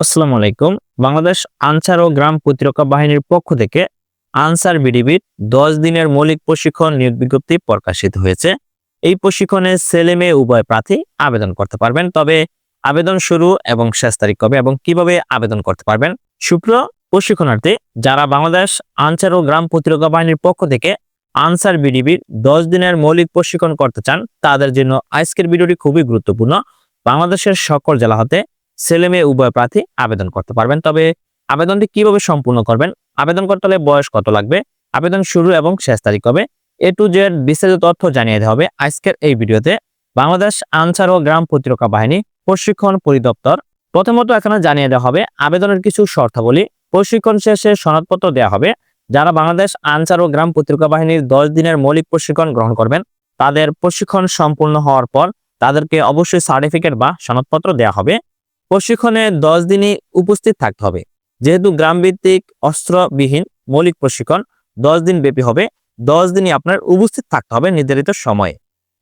আসসালামু আলাইকুম। বাংলাদেশ আনসার ও গ্রাম প্রতিরক্ষা বাহিনীর পক্ষ থেকে আনসার বিডিবির দশ দিনের মৌলিক প্রশিক্ষণ নিয়োগ বিজ্ঞপ্তি প্রকাশিত হয়েছে। এই প্রশিক্ষণে ছেলে মেয়ে উভয় প্রার্থী আবেদন করতে পারবেন। তবে আবেদন শুরু এবং শেষ তারিখ কবে এবং কীভাবে আবেদন করতে পারবেন? শুক্র প্রশিক্ষণার্থী, যারা বাংলাদেশ আনসার ও গ্রাম প্রতিরক্ষা বাহিনীর পক্ষ থেকে আনসার বিডিবির দশ দিনের মৌলিক প্রশিক্ষণ করতে চান, তাদের জন্য আজকের ভিডিওটি খুবই গুরুত্বপূর্ণ। বাংলাদেশের সকল জেলা হতে ছেলে মেয়ে উভয় প্রার্থী আবেদন করতে পারবেন। তবে আবেদনটি কীভাবে সম্পূর্ণ করবেন? আবেদন করতে হলে বয়স কত লাগবে? আবেদন শুরু এবং শেষ তারিখ হবে এ টু জেড বিস্তারিত তথ্য জানিয়ে দেওয়া হবে আজকের এই ভিডিওতে। বাংলাদেশ আনসার ও গ্রাম প্রতিরক্ষা বাহিনী প্রশিক্ষণ পরিদপ্তর। প্রথমত এখানে জানিয়ে দেওয়া হবে আবেদনের কিছু শর্তাবলী। প্রশিক্ষণ শেষে সনদপত্র দেওয়া হবে। যারা বাংলাদেশ আনসার ও গ্রাম প্রতিরক্ষা বাহিনীর দশ দিনের মৌলিক প্রশিক্ষণ গ্রহণ করবেন, তাদের প্রশিক্ষণ সম্পূর্ণ হওয়ার পর তাদেরকে অবশ্যই সার্টিফিকেট বা সনদপত্র দেওয়া হবে। প্রশিক্ষণে দশ দিনই উপস্থিত থাকতে হবে। যেহেতু গ্রামভিত্তিক অস্ত্রবিহীন মৌলিক প্রশিক্ষণ দশ দিন ব্যাপী হবে, দশ দিনই আপনার উপস্থিত থাকতে হবে নির্ধারিত সময়ে।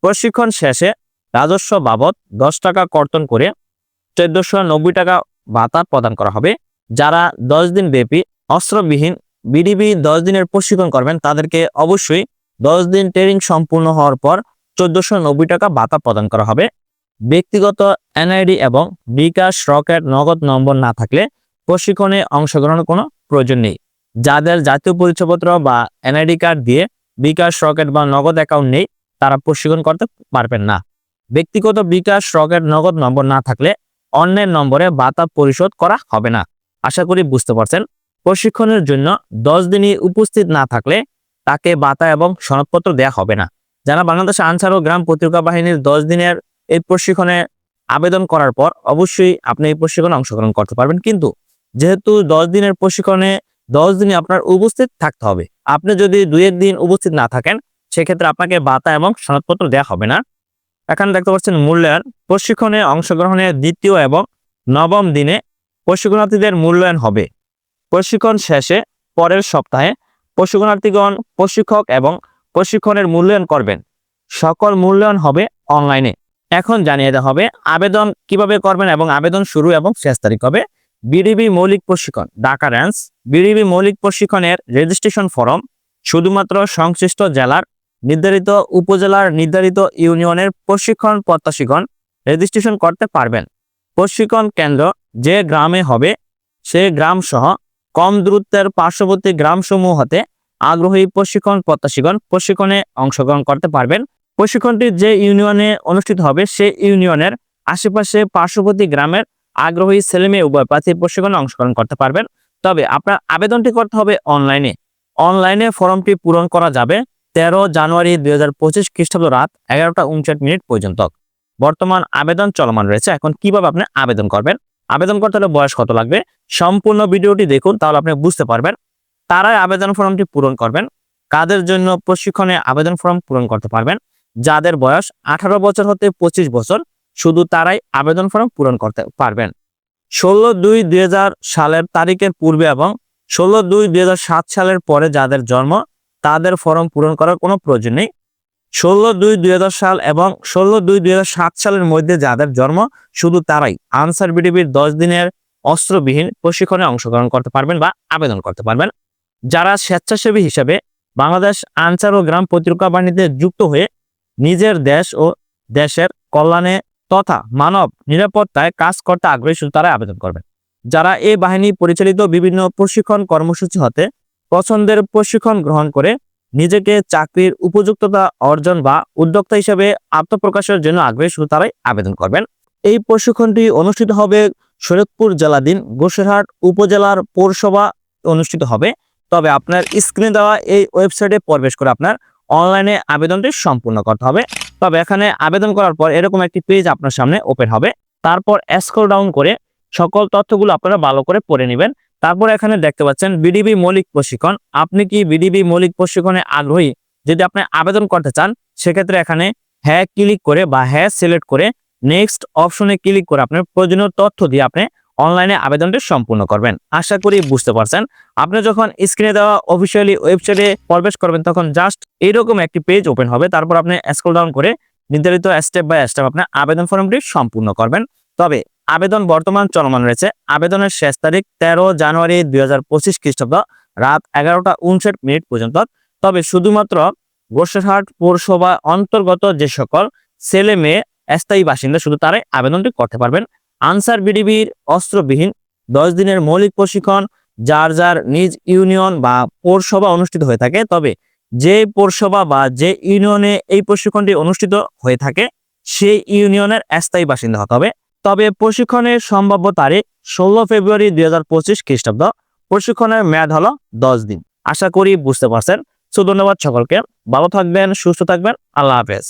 প্রশিক্ষণ শেষে রাজস্ব বাবদ দশ টাকা কর্তন করে চোদ্দশো নব্বই টাকা ভাতা প্রদান করা হবে। যারা দশ দিন ব্যাপী অস্ত্রবিহীন বিডিবি দশ দিনের প্রশিক্ষণ করবেন, তাদেরকে অবশ্যই দশ দিন ট্রেনিং সম্পূর্ণ হওয়ার পর চোদ্দশো টাকা ভাতা প্রদান করা হবে। ব্যক্তিগত এনআইডি এবং বিকাশ রকেট নগদ নম্বর না থাকলে প্রশিক্ষণে অংশগ্রহণের কোনো প্রয়োজন নেই। যাদের জাতীয় পরিচয়পত্র বা এনআইডি কার্ড দিয়ে বিকাশ রকেট বা নগদ অ্যাকাউন্ট নেই, তারা প্রশিক্ষণ করতে পারবেন না। ব্যক্তিগত বিকাশ রকেট নগদ নম্বর না থাকলে অন্যের নম্বরে ভাতা পরিশোধ করা হবে না। আশা করি বুঝতে পারছেন। প্রশিক্ষণের জন্য দশ দিনই উপস্থিত না থাকলে তাকে ভাতা এবং সনদপত্র দেওয়া হবে না। যারা বাংলাদেশ আনসার ও গ্রাম প্রতিরক্ষা বাহিনীর দশ দিনের এই প্রশিক্ষণে আবেদন করার পর অবশ্যই আপনি এই প্রশিক্ষণে অংশগ্রহণ করতে পারবেন। কিন্তু যেহেতু দশ দিনের প্রশিক্ষণে দশ দিনে আপনার উপস্থিত থাকতে হবে, আপনি যদি এক দিন উপস্থিত না থাকেন, সেক্ষেত্রে আপনাকে বাতা এবং সনদপত্র দেওয়া হবে না। এখানে দেখতে পাচ্ছেন মূল্যায়ন। প্রশিক্ষণে অংশগ্রহণের দ্বিতীয় এবং নবম দিনে প্রশিক্ষণার্থীদের মূল্যায়ন হবে। প্রশিক্ষণ শেষে পরের সপ্তাহে প্রশিক্ষণার্থীগণ প্রশিক্ষক এবং প্রশিক্ষণের মূল্যায়ন করবেন। সকল মূল্যায়ন হবে অনলাইনে। এখন জানিয়ে দেওয়া হবে আবেদন কীভাবে করবেন এবং আবেদন শুরু এবং শেষ তারিখ হবে। বিডিবি মৌলিক প্রশিক্ষণ, ঢাকা র্যান্স বিডিবি মৌলিক প্রশিক্ষণের রেজিস্ট্রেশন ফর্ম শুধুমাত্র সংশ্লিষ্ট জেলার নির্ধারিত উপজেলার নির্ধারিত ইউনিয়নের প্রশিক্ষণ প্রত্যাশীগণ রেজিস্ট্রেশন করতে পারবেন। প্রশিক্ষণ কেন্দ্র যে গ্রামে হবে, সে গ্রাম সহ কম দূরত্বের পার্শ্ববর্তী গ্রামসমূহ হতে আগ্রহী প্রশিক্ষণ প্রত্যাশীগণ প্রশিক্ষণে অংশগ্রহণ করতে পারবেন। প্রশিক্ষণটি যে ইউনিয়নে অনুষ্ঠিত হবে, সেই ইউনিয়নের আশেপাশে পার্শ্ববর্তী গ্রামের আগ্রহী ছেলেমেয়ে উভয় প্রার্থী প্রশিক্ষণে অংশগ্রহণ করতে পারবেন। তবে আপনার আবেদনটি করতে হবে অনলাইনে। অনলাইনে ফর্মটি পূরণ করা যাবে তেরো জানুয়ারি দুই হাজার পঁচিশ খ্রিস্টাব্দ রাত এগারোটা উনষাট মিনিট পর্যন্ত। বর্তমান আবেদন চলমান রয়েছে। এখন কীভাবে আপনি আবেদন করবেন? আবেদন করতে হলে বয়স কত লাগবে? সম্পূর্ণ ভিডিওটি দেখুন, তাহলে আপনি বুঝতে পারবেন। তারাই আবেদন ফর্মটি পূরণ করবেন। কাদের জন্য প্রশিক্ষণে আবেদন ফর্ম পূরণ করতে পারবেন? যাদের বয়স আঠারো বছর হতে পঁচিশ বছর, শুধু তারাই আবেদন ফর্ম পূরণ করতে পারবেন। ষোলো দুই দুই সালের তারিখের পূর্বে এবং ষোলো দুই দুই সালের পরে যাদের জন্ম, তাদের ফর্ম পূরণ করার কোনো প্রয়োজন নেই। ষোলো দুই দুই সাল এবং ষোলো দুই দুই সালের মধ্যে যাদের জন্ম, শুধু তারাই আনসার বিডিবির দশ দিনের অস্ত্রবিহীন প্রশিক্ষণে অংশগ্রহণ করতে পারবেন বা আবেদন করতে পারবেন। যারা স্বেচ্ছাসেবী হিসেবে বাংলাদেশ আনসার ও গ্রাম প্রতিরক্ষা বাহিনীতে যুক্ত হয়ে নিজের দেশ ও দেশের কল্যাণে তথা মানব নিরাপত্তায় কাজ করতে আগ্রহী শুধু তারা আবেদন করবেন। যারা এই বাহিনী পরিচালিত বিভিন্ন প্রশিক্ষণ কর্মসূচি হতে পছন্দের প্রশিক্ষণ গ্রহণ করে নিজেকে চাকরির উপযুক্ততা অর্জন বা উদ্যোক্তা হিসেবে আত্মপ্রকাশের জন্য আগ্রহী শুধু তারাই আবেদন করবেন। এই প্রশিক্ষণটি অনুষ্ঠিত হবে শরীয়তপুর জেলাধীন গোসেরহাট উপজেলার পৌরসভা অনুষ্ঠিত হবে। তবে আপনার স্ক্রিনে দেওয়া এই ওয়েবসাইটে প্রবেশ করে আপনার অনলাইনে আবেদনটি সম্পূর্ণ করতে হবে। তবে এখানে আবেদন করার পর এরকম একটি পেজ আপনার সামনে ওপেন হবে। তারপর স্ক্রল ডাউন করে সকল তথ্যগুলো আপনারা ভালো করে পড়ে নেবেন। তারপর এখানে দেখতে পাচ্ছেন বিডিবি মৌলিক প্রশিক্ষণ। আপনি কি বিডিবি মৌলিক প্রশিক্ষণে আগ্রহী? যদি আপনি আবেদন করতে চান, সেক্ষেত্রে এখানে হ্যাঁ ক্লিক করে বা হ্যাঁ সিলেক্ট করে নেক্সট অপশনে ক্লিক করে আপনার প্রয়োজনীয় তথ্য দিয়ে আপনি অনলাইনে আবেদনটি সম্পূর্ণ করবেন। আশা করি বুঝতে পারছেন। আপনি যখন স্ক্রিনে দেওয়া অফিসিয়ালি ওয়েবসাইটে প্রবেশ করবেন, তখন জাস্ট এইরকম একটি পেজ ওপেন হবে। তারপর আপনি স্ক্রল ডাউন করে নির্ধারিত স্টেপ বাই স্টেপ আপনার আবেদন ফর্মটি সম্পূর্ণ করবেন। তবে আবেদন বর্তমান চলমান রয়েছে। আবেদনের শেষ তারিখ তেরো জানুয়ারি দুই হাজার পঁচিশ খ্রিস্টাব্দ রাত এগারোটা উনষাট মিনিট পর্যন্ত। তবে শুধুমাত্র গোসারহাট পৌরসভা অন্তর্গত যে সকল ছেলে মেয়ে স্থায়ী বাসিন্দা, শুধু তারাই আবেদনটি করতে পারবেন। আনসার বিডিবির অস্ত্রবিহীন দশ দিনের মৌলিক প্রশিক্ষণ, যার যার নিজ ইউনিয়ন বা পৌরসভা অনুষ্ঠিত হয়ে থাকে। তবে যে পৌরসভা বা যে ইউনিয়নে এই প্রশিক্ষণটি অনুষ্ঠিত হয়ে থাকে, সেই ইউনিয়নের স্থায়ী বাসিন্দা হতে হবে। তবে প্রশিক্ষণের সম্ভাব্য তারিখ ষোলো ফেব্রুয়ারি দুই হাজার পঁচিশ খ্রিস্টাব্দ। প্রশিক্ষণের মেয়াদ হলো দশ দিন। আশা করি বুঝতে পারছেন। সো ধন্যবাদ সকলকে। ভালো থাকবেন, সুস্থ থাকবেন। আল্লাহ হাফেজ।